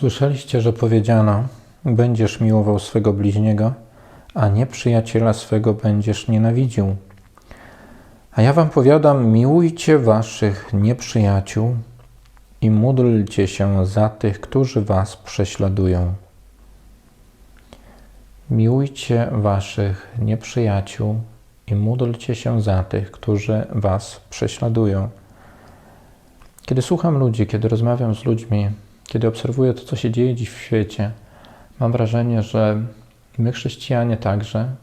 Słyszeliście, że powiedziano: Będziesz miłował swego bliźniego, a nieprzyjaciela swego będziesz nienawidził. A ja wam powiadam: miłujcie waszych nieprzyjaciół i módlcie się za tych, którzy was prześladują. Miłujcie waszych nieprzyjaciół i módlcie się za tych, którzy was prześladują. Kiedy słucham ludzi, kiedy rozmawiam z ludźmi, kiedy obserwuję to, co się dzieje dziś w świecie, mam wrażenie, że my, chrześcijanie, także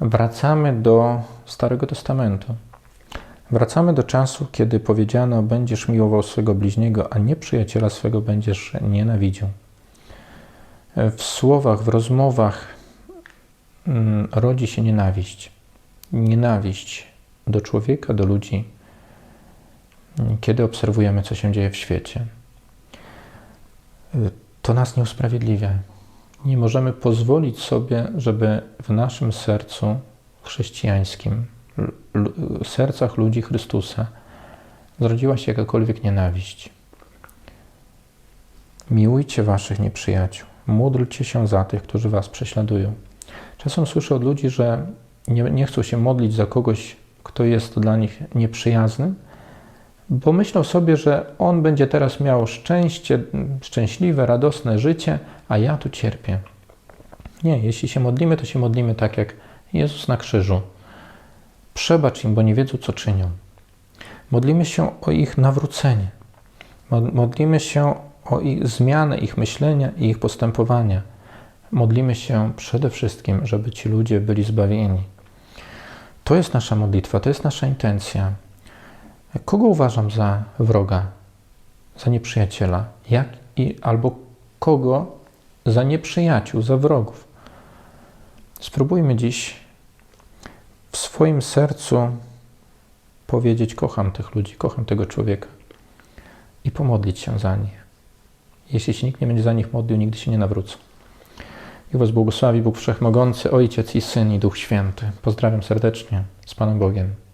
wracamy do Starego Testamentu. Wracamy do czasu, kiedy powiedziano: Będziesz miłował swego bliźniego, a nieprzyjaciela swego będziesz nienawidził. W słowach, w rozmowach mm, rodzi się nienawiść. Nienawiść do człowieka, do ludzi, kiedy obserwujemy, co się dzieje w świecie. To nas nie usprawiedliwia. Nie możemy pozwolić sobie, żeby w naszym sercu chrześcijańskim, sercach ludzi Chrystusa, zrodziła się jakakolwiek nienawiść. Miłujcie waszych nieprzyjaciół. Módlcie się za tych, którzy was prześladują. Czasem słyszę od ludzi, że nie, nie chcą się modlić za kogoś, kto jest dla nich nieprzyjazny, bo myślą sobie, że on będzie teraz miał szczęście, szczęśliwe, radosne życie, a ja tu cierpię. Nie, jeśli się modlimy, to się modlimy tak jak Jezus na krzyżu. Przebacz im, bo nie wiedzą, co czynią. Modlimy się o ich nawrócenie. Modlimy się o ich zmianę ich myślenia i ich postępowania. Modlimy się przede wszystkim, żeby ci ludzie byli zbawieni. To jest nasza modlitwa, to jest nasza intencja. Kogo uważam za wroga, za nieprzyjaciela? Jak i albo kogo za nieprzyjaciół, za wrogów? Spróbujmy dziś w swoim sercu powiedzieć: Kocham tych ludzi, kocham tego człowieka i pomodlić się za nich. Jeśli się nikt nie będzie za nich modlił, nigdy się nie nawrócą. I Was błogosławi Bóg Wszechmogący, Ojciec i Syn i Duch Święty. Pozdrawiam serdecznie z Panem Bogiem.